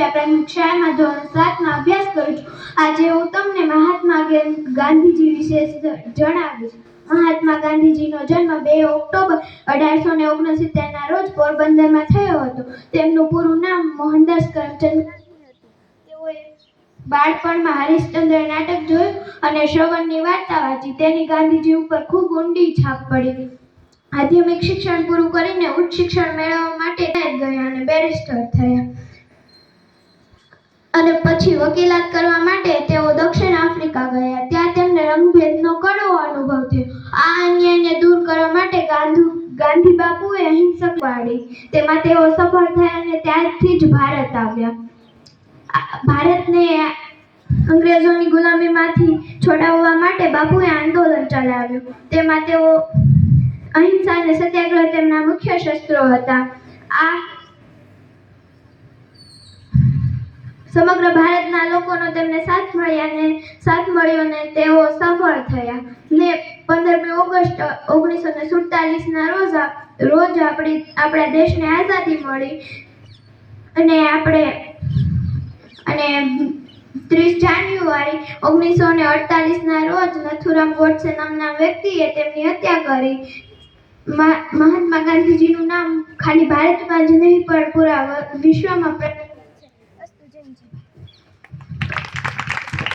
ઊંચા પ્રાથમિક ધોરણ સાતમાં અભ્યાસ કરું છું, આજે હું તમને મહાત્મા ગાંધીજી વિશે જણાવીશ. મહાત્મા ગાંધીજીનો જન્મ બે ઓક્ટોબર અઢારસો ને ઓગણસિત્તેરના રોજ પોરબંદરમાં થયો હતો. તેમનું પૂરું નામ મોહનદાસ કરમચંદ બાળપણમાં હરિશ્ચંદ્ર નાટક જોયું અને શ્રવણની વાર્તા વાંચી. તેની ગાંધીજી ઉપર ખૂબ ઊંડી છાપ પડી માધ્યમિક શિક્ષણ પૂરું કરીને ઉચ્ચ શિક્ષણ મેળવવા માટે ગયા અને બેરિસ્ટર થયા. પછી વકીલાત કરવા માટે તેઓ દક્ષિણ આફ્રિકા ગયા. ત્યાં તેમને રંગભેદનો કડવો અનુભવ થયો. આ અન્યાયને દૂર કરવા માટે ગાંધી ગાંધી બાપુએ અહિંસક વાળી. તેમાં તેઓ સફળ થયા અને ત્યારથી જ ભારત આવ્યા. ભારતને અંગ્રેજોની ગુલામીમાંથી છોડાવવા માટે બાપુએ આંદોલન ચલાવ્યું. તેમાં તેઓ અહિંસા અને સત્યાગ્રહ તેમના મુખ્ય શસ્ત્રો હતા. આ સમગ્ર ભારતના લોકોનો તેમને સાથ મળ્યા અને સાથ મળ્યો ને તેઓ સફળ થયા. ને પંદરમી ઓગસ્ટ ઓગણીસો ને સુડતાલીસના રોજ રોજ આપણી, આપણા દેશને આઝાદી મળી. અને આપણે, અને ત્રીસ જાન્યુઆરી ઓગણીસો ને અડતાલીસના રોજ નથુરામ ગોડસે નામના વ્યક્તિએ તેમની હત્યા કરી. મહાત્મા ગાંધીજીનું નામ ખાલી ભારતમાં જ નહીં, પણ પૂરા વિશ્વમાં